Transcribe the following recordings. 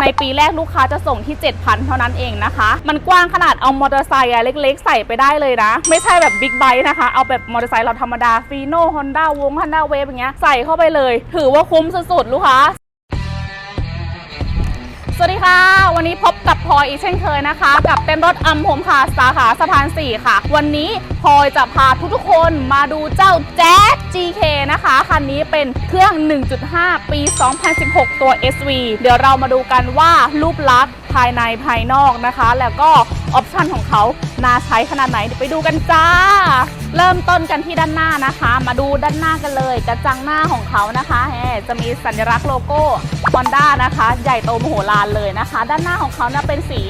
ในปีแรกลูกค้าจะส่งที่ 7,000 เท่านั้นเองนะคะ มันกว้างขนาดเอามอเตอร์ไซค์เล็กๆ ใส่ไปได้เลยนะ ไม่ใช่แบบบิ๊กไบค์นะคะ เอาแบบมอเตอร์ไซค์เราธรรมดาฟีโน่ฮอนด้าวงฮอนด้าเวฟอย่างเงี้ยใส่เข้าไปเลย ถือว่าคุ้มสุดๆ ลูกค้า สวัสดีค่ะ วันนี้พบกับพลอยอีกเช่นเคยนะคะ กับเต้นรถอัมผมค่ะสาขาสะพาน 4 ค่ะ วันนี้พลอยจะพาทุกๆคนมาดูเจ้าแจ๊ส GK นะคะ คันนี้เป็นเครื่อง 1.5 ปี 2016 ตัว SV เดี๋ยวเรามาดูกันว่ารูปลักษณ์ ภายในภายนอกนะคะ แล้วก็ออปชันของเขาน่าใช้ขนาดไหนไปดูกันจ้า เริ่มต้นกันที่ด้านหน้านะคะ มาดูด้านหน้ากันเลย กระจังหน้าของเขานะคะแหมจะมีสัญลักษณ์โลโก้ Honda นะคะ ใหญ่โตมโหฬารเลยนะคะ ด้านหน้าของเขาเนี่ยเป็นสี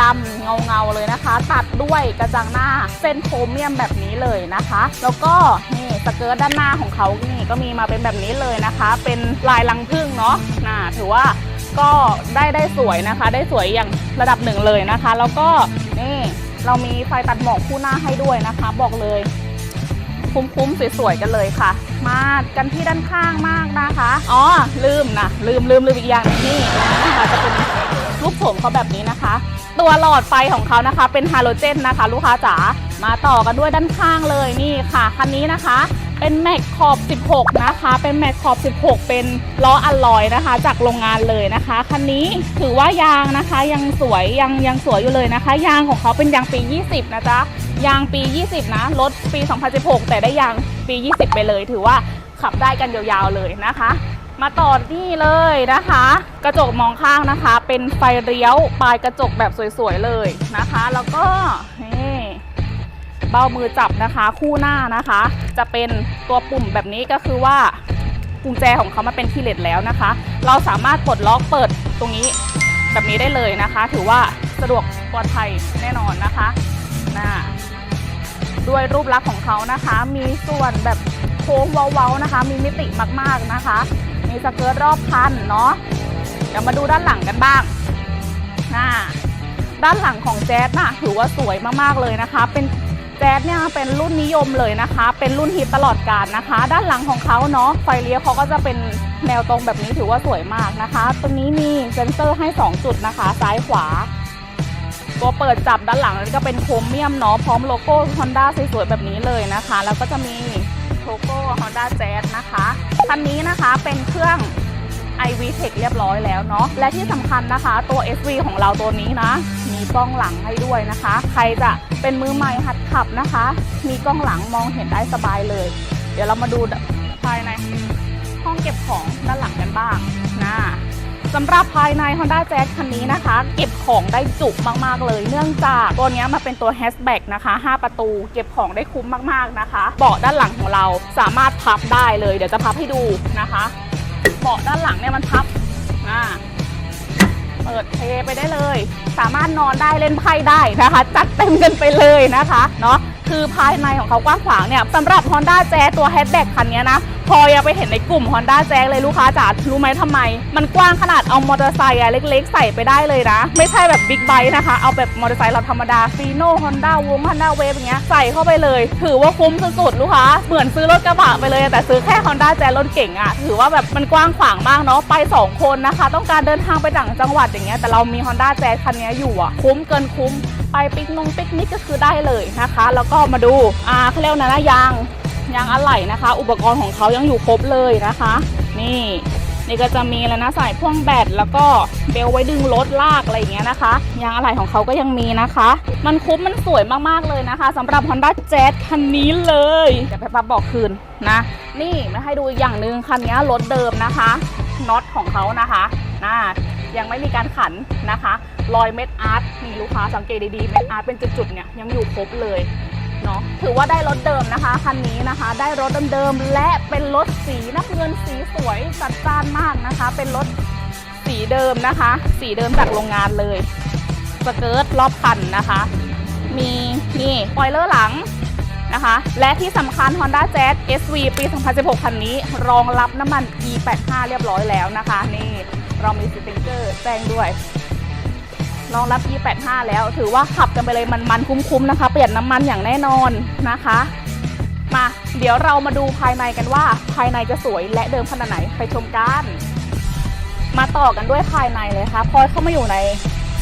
ดำเงาเงาๆเลยนะคะ ตัดด้วยกระจังหน้าเส้นโครเมียมแบบนี้เลยนะคะ แล้วก็นี่สเกิร์ตด้านหน้าของเขานี่ก็มีมาเป็นแบบนี้เลยนะคะ เป็นลายลังพึ่งเนาะน่าถือว่า ก็ได้ได้สวยนะคะ ได้สวยอย่างระดับหนึ่งเลยนะคะ แล้วก็นี่เรามีไฟตัดหมอกคู่หน้าให้ด้วยนะคะ บอกเลย คุ้มๆสวยๆกันเลยค่ะ มากันที่ด้านข้างมากนะคะอ๋อลืมนะลืมลืมลืมอีกอย่างนี่นะคะจะเป็นรูปโฉมเขาแบบนี้นะคะ ตัวหลอดไฟของเขานะคะ เป็นฮาโลเจนนะคะ ลูกค้าจ๋ามาต่อกันด้วยด้านข้างเลยนี่ค่ะคันนี้นะคะ เป็นแม็กขอบ 16 นะคะ เป็นแม็กขอบ 16 เป็นล้ออัลลอยนะคะ จากโรงงานเลยนะคะ คันนี้ถือว่ายางนะคะ ยังสวยยังยังสวยอยู่เลยนะคะ ยางของเขาเป็นยางปี 20 นะจ๊ะ ยางปี 20 นะ รถปี 2016 แต่ได้ยางปี 20 ไปเลย ถือว่าขับได้กันยาวๆเลยนะคะ มาต่อนี่เลยนะคะ กระจกมองข้างนะคะ เป็นไฟเลี้ยวปลายกระจกแบบสวยๆเลยนะคะ แล้วก็นี่ เบ้ามือจับนะคะ คู่หน้านะคะ จะเป็นตัวปุ่มแบบนี้ก็คือว่ากุญแจของเขามาเป็นคีย์เลสแล้วนะคะ เราสามารถปลดล็อกเปิดตรงนี้แบบนี้ได้เลยนะคะ ถือว่าสะดวกปลอดภัยแน่นอนนะคะน่าด้วยรูปลักษณ์ของเขานะคะ มีส่วนแบบโค้งเว้าๆนะคะ มีมิติมากๆนะคะ มีสเกิร์ตรอบคันเนาะเดี๋ยวมาดูด้านหลังกันบ้างน่าด้านหลังของแจ๊สน่ะถือว่าสวยมากๆเลยนะคะ เป็น แจ๊สเนี่ยเป็นรุ่นนิยมเลยนะคะ เป็นรุ่นฮิตตลอดกาลนะคะ ด้านหลังของเขาเนาะไฟเลี้ยวเขาก็จะเป็นแนวตรงแบบนี้ถือว่าสวยมากนะคะตรงนี้มีเซ็นเซอร์ให้ 2 จุดนะคะ ซ้ายขวา ตัวเปิดจับด้านหลังนี่ก็เป็นโครเมียมเนาะพร้อมโลโก้ Honda สวยๆแบบนี้เลยนะคะ แล้วก็จะมีโลโก้ Honda Jazz นะคะคันนี้นะคะเป็นเครื่อง iV Tech เรียบร้อยแล้วเนาะและที่สำคัญนะคะ ตัว SV ของเราตัวนี้นะ มีกล้องหลังให้ด้วยนะคะ ใครจะเป็นมือใหม่หัดขับนะคะ มีกล้องหลังมองเห็นได้สบายเลย เดี๋ยวเรามาดูภายในห้องเก็บของด้านหลังกันบ้างนะสำหรับภายใน Honda Jazz คันนี้นะคะ เก็บของได้จุมากๆเลย เนื่องจากตัวนี้มาเป็นตัว hatchback นะคะ 5 ประตู เก็บของได้คุ้มมากๆนะคะ เบาะด้านหลังของเราสามารถพับได้เลย เดี๋ยวจะพับให้ดูนะคะ เบาะด้านหลังเนี่ยมันพับอ่า เปิดเทไปได้เลย สามารถนอนได้เล่นไพ่ได้นะคะ จัดเต็มกันไปเลยนะคะเนาะคือภายในของเขากว้างขวางเนี่ยสำหรับ Honda Jazz ตัว hatchback คันนี้นะพอยังไปเห็นในกลุ่ม Honda Jazz เลยลูกค้าจ๋ารู้ไหมทำไม มันกว้างขนาดเอามอเตอร์ไซค์เล็ก ๆ ใส่ไปได้เลยนะ ไม่ใช่แบบบิ๊กไบค์นะคะ เอาแบบมอเตอร์ไซค์เราธรรมดาฟีโน่ฮอนด้าวงฮอนด้าเวฟอย่างเงี้ยใส่เข้าไปเลย ถือว่าคุ้มสุดๆลูกค้า เหมือนซื้อรถกระบะไปเลย แต่ซื้อแค่ Honda Jazz รถเก่งอะถือว่าแบบมันกว้างขวางมากเนาะไป 2 คนนะคะ ต้องการเดินทางไปต่างจังหวัดอย่างเงี้ยแต่เรามี Honda Jazz คันนี้อยู่อะคุ้มเกินคุ้มไปปิกนงปิกนิกก็คือได้เลยนะคะ แล้วก็มาดูอ่าเขาเรียกว่านะยาง ยางอะไหล่นะคะ อุปกรณ์ของเขายังอยู่ครบเลยนะคะ นี่นี่ก็จะมีแล้วนะสายพ่วงแบตแล้วก็เบลไว้ดึงรถลากอะไรอย่างเงี้ยนะคะ ยางอะไหล่ของเขาก็ยังมีนะคะ มันคุ้มมันสวยมากๆเลยนะคะสำหรับ Honda Jazz คันนี้เลยเดี๋ยวไปปั๊บบอกคืนนะ นี่มาให้ดูอีกอย่างหนึ่งคันนี้รถเดิมนะคะน็อตของเขานะคะนะยังไม่มีการขันนะคะ รอยเม็ดอาร์ตนี่ลูกค้าสังเกตดีๆเม็ดอาร์ตเป็นจุดๆเนี่ยยังอยู่ครบเลย เนาะถือว่าได้รถเดิมนะคะคันนี้นะคะ ได้รถเดิมๆและเป็นรถสีน้ำเงินสีสวยจัดจ้านมากนะคะ เป็นรถสีเดิมนะคะ สีเดิมจากโรงงานเลยสเกิร์ตรอบคันนะคะ มีนี่ออยเลอร์หลังนะคะ และที่สำคัญ Honda Jazz SV ปี 2016 คันนี้ รองรับน้ำมัน E85 เรียบร้อยแล้วนะคะ นี่เรามีสติกเกอร์แจ้งด้วย รองรับ E85 แล้ว ถือว่าขับกันไปเลยมันๆคุ้มๆนะคะ เปลี่ยนน้ำมันอย่างแน่นอนนะคะ มาเดี๋ยวเรามาดูภายในกันว่า ภายในจะสวยและเดิมขนาดไหนไปชมกันมาต่อกันด้วยภายในเลยค่ะพลอยเข้ามาอยู่ใน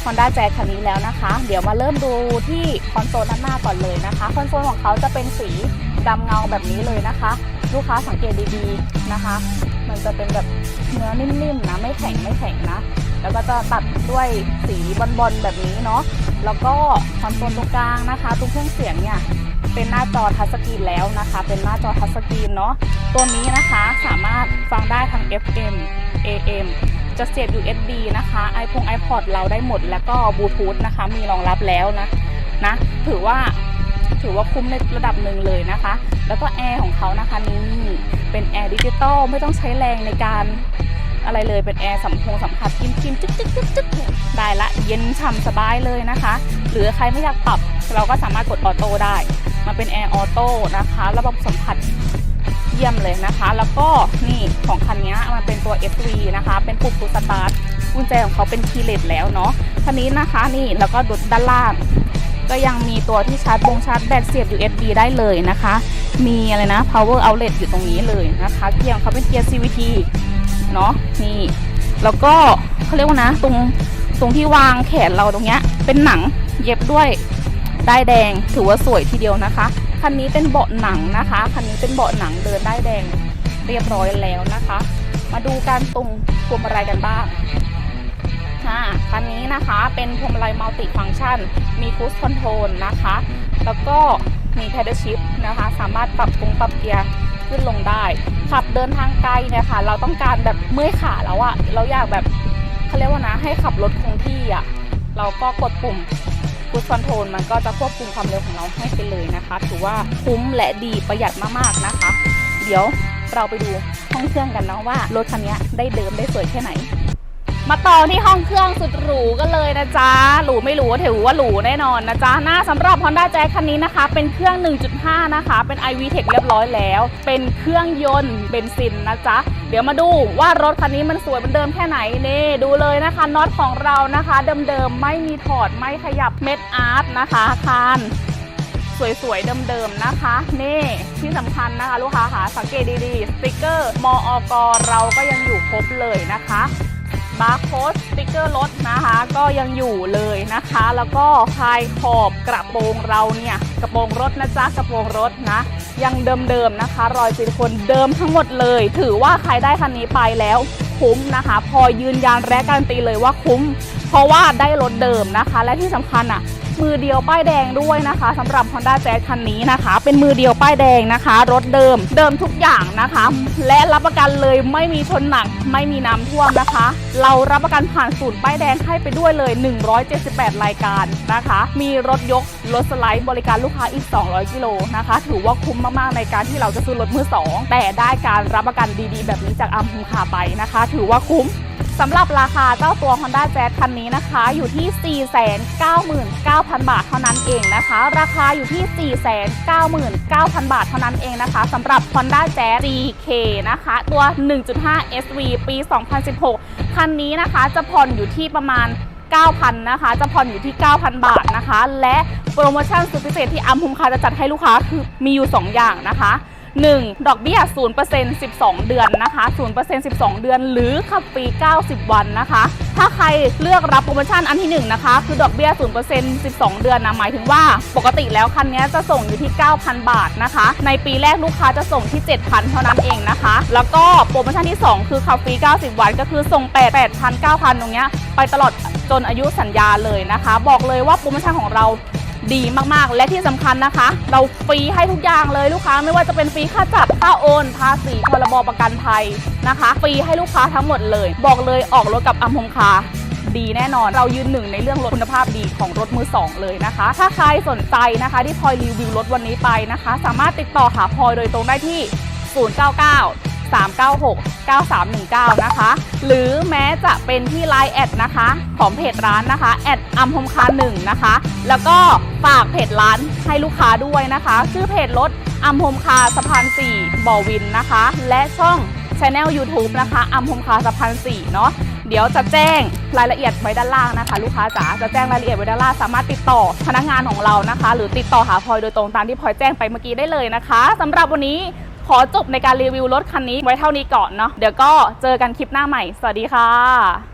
Honda Jazz คันนี้แล้วนะคะ เดี๋ยวมาเริ่มดูที่คอนโซลด้านหน้าก่อนเลยนะคะ คอนโซลของเขาจะเป็นสีดำเงาแบบนี้เลยนะคะ ลูกค้าสังเกตดีๆนะคะ มันจะเป็นแบบเนื้อนิ่มๆนะ ไม่แข็งไม่แข็งนะ แล้วก็จะตัดด้วยสีบอลๆแบบนี้เนาะแล้วก็คอนโซลตรงกลางนะคะตรงเครื่องเสียงเนี่ยเป็นหน้าจอทัชสกรีนแล้วนะคะ เป็นหน้าจอทัชสกรีนเนาะตัวนี้นะคะสามารถฟังได้ทั้ง FM AM จะเสียบ USB นะคะ iPhone iPod เราได้หมดแล้วก็บลูทูธนะคะ มีรองรับแล้วนะนะถือว่าถือว่าคุ้มในระดับหนึ่งเลยนะคะ แล้วก็แอร์ของเขานะคะนี่เป็นแอร์ดิจิตอลไม่ต้องใช้แรงในการ อะไรเลยเป็นแอร์สัมพงสัมผัสจิ้มจิ้มจึ๊กจึ๊กจึ๊กจึ๊กได้ละเย็นฉ่ำสบายเลยนะคะ หรือใครไม่อยากปรับเราก็สามารถกดออโต้ได้มันเป็นแอร์ออโต้นะคะระบบสัมผัสเยี่ยมเลยนะคะ แล้วก็นี่ของคันนี้มันเป็นตัว FV นะคะ เป็นปุ่มพุชสตาร์ทกุญแจของเขาเป็นคีย์เลสแล้วเนาะคันนี้นะคะนี่แล้วก็ดุดด้านล่างก็ยังมีตัวที่ชาร์จบงชาร์จแบตเสียบ USB ได้เลยนะคะ มีอะไรนะ power outlet อยู่ตรงนี้เลยนะคะ เกียร์เขาเป็นเกียร์ CVT เนาะนี่ แล้วก็เขาเรียกว่านะ ตรงตรงที่วางแขนเราตรงเนี้ย เป็นหนังเย็บด้วยได้แดงถือว่าสวยทีเดียวนะคะคันนี้เป็นเบาะหนังนะคะคันนี้เป็นเบาะหนังเดินได้แดงเรียบร้อยแล้วนะคะ มาดูการตรงพวงมาลัยกันบ้างค่ะคันนี้นะคะเป็นพวงมาลัยมัลติฟัง c t ชัน มีคู i คอนโทรลนะคะ แล้วก็มีแพดชิพนะคะ สามารถปรับปรุงปรับเกียร์ ขึ้นลงได้ ขับเดินทางไกลเนี่ยค่ะ เราต้องการแบบเมื่อยขาแล้วอะเราอยากแบบเขาเรียกว่านะให้ขับรถคงที่อะเราก็กดปุ่มคูชคอนโทรลมันก็จะควบคุมความเร็วของเราให้ไปเลยนะคะ ถือว่าคุ้มและดีประหยัดมากๆนะคะ เดี๋ยวเราไปดูห้องเครื่องกันเนาะว่ารถคันนี้ได้เดิมได้สวยแค่ไหน มาต่อที่ห้องเครื่องสุดหรูกันเลยนะจ๊ะ หรูไม่หรูถือว่าหรูแน่นอนนะจ๊ะ หน้าสำหรับ Honda Jazz คันนี้นะคะ เป็นเครื่อง 1.5 นะคะ เป็น iV Tech เรียบร้อยแล้ว เป็นเครื่องยนต์เบนซินนะจ๊ะ เดี๋ยวมาดูว่ารถคันนี้มันสวยเหมือนเดิมแค่ไหน นี่ดูเลยนะคะน็อตของเรานะคะ เดิมๆ ไม่มีถอด ไม่ขยับเม็ดอาร์ตนะคะคานสวยๆ เดิมๆ นะคะ นี่ที่สำคัญนะคะ ลูกค้าค่ะสังเกตดีๆ สติกเกอร์มอกเราก็ยังอยู่ครบเลยนะคะ บาร์โค้ดสติ๊กเกอร์รถนะคะ ก็ยังอยู่เลยนะคะ แล้วก็ภายขอบกระโปรงเราเนี่ยกระโปรงรถนะจ๊ะกระโปรงรถนะ ยังเดิมๆนะคะ รอยซิลิโคนเดิมทั้งหมดเลย ถือว่าใครได้คันนี้ไปแล้วคุ้มนะคะ พอยืนยันและการันตีเลยว่าคุ้ม เพราะว่าได้รถเดิมนะคะ และที่สำคัญอะ มือเดียวป้ายแดงด้วยนะคะสำหรับ Honda Jazz คันนี้นะคะ เป็นมือเดียวป้ายแดงนะคะ รถเดิมเดิมทุกอย่างนะคะ และรับประกันเลยไม่มีชนหนักไม่มีน้ำท่วมนะคะ เรารับประกันผ่านศูนย์ป้ายแดงให้ไปด้วยเลย 178 รายการนะคะ มีรถยกรถสไลด์บริการลูกค้าอีก 200 กิโลนะคะ ถือว่าคุ้มมากๆในการที่เราจะซื้อรถมือสองแต่ได้การรับประกันดีๆ แบบนี้จากอัมพุมคาไปนะคะ ถือว่าคุ้ม สำหรับราคาเจ้าตัว Honda Jazz คันนี้นะคะ อยู่ที่ 499,000 บาทเท่านั้นเองนะคะ ราคาอยู่ที่ 499,000 บาทเท่านั้นเองนะคะสำหรับ Honda Jazz GK นะคะ ตัว 1.5 SV ปี 2016 คันนี้นะคะจะผ่อนอยู่ที่ประมาณ9,000นะคะ จะผ่อนอยู่ที่ 9,000 บาทนะคะ และโปรโมชั่นสุดพิเศษที่อัมพุมคาจะจัดให้ลูกค้าคือมีอยู่ 2 อย่างนะคะ 1. ดอกเบี้ย 0% 12 เดือนนะคะ 0% 12 เดือน หรือขับฟรี 90 วันนะคะ ถ้าใครเลือกรับโปรโมชั่นอันที่ 1 นะคะ คือดอกเบี้ย 0% 12 เดือนนะหมายถึงว่าปกติแล้วคันนี้จะส่งอยู่ที่ 9,000 บาทนะคะ ในปีแรกลูกค้าจะส่งที่ 7,000 เท่านั้นเองนะคะ แล้วก็โปรโมชั่นที่ 2 คือขับฟรี 90 วัน ก็คือส่ง 8 8,000 9,000 ตรงเนี้ยไปตลอดจนอายุสัญญาเลยนะคะ บอกเลยว่าโปรโมชั่นของเรา ดีมากๆ และที่สำคัญนะคะ เราฟรีให้ทุกอย่างเลยลูกค้าไม่ว่าจะเป็นฟรีค่าจับค่าโอนภาษีพรบประกันภัยนะคะฟรีให้ลูกค้าทั้งหมดเลย บอกเลยออกรถกับอัมพงคาดีแน่นอน เรายืนหนึ่งในเรื่องรถคุณภาพดีของรถมือสองเลยนะคะ ถ้าใครสนใจนะคะ ที่พลอยรีวิวรถวันนี้ไปนะคะ สามารถติดต่อหาพลอยโดยตรงได้ที่ 099 396 9319 นะคะ หรือแม้จะเป็นที่ Line แอดนะคะ ของเพจร้านนะคะแอดอัมพมคาหนึ่งนะคะ แล้วก็ฝากเพจร้านให้ลูกค้าด้วยนะคะ ชื่อเพจรถอัมพมคาสะพาน4บ่อวินนะคะ และช่องช anel YouTube นะคะอัมพมคาสะพาน4เนาะเดี๋ยวจะแจ้งรายละเอียดไว้ด้านล่างนะคะ ลูกค้าจ๋าจะแจ้งรายละเอียดไว้ด้านล่างสามารถติดต่อพนักงานของเรานะคะ หรือติดต่อหาพลอยโดยตรงตามที่พลอยแจ้งไปเมื่อกี้ได้เลยนะคะสำหรับวันนี้ ขอจบในการรีวิวรถคันนี้ไว้เท่านี้ก่อนเนาะเดี๋ยวก็เจอกันคลิปหน้าใหม่ สวัสดีค่ะ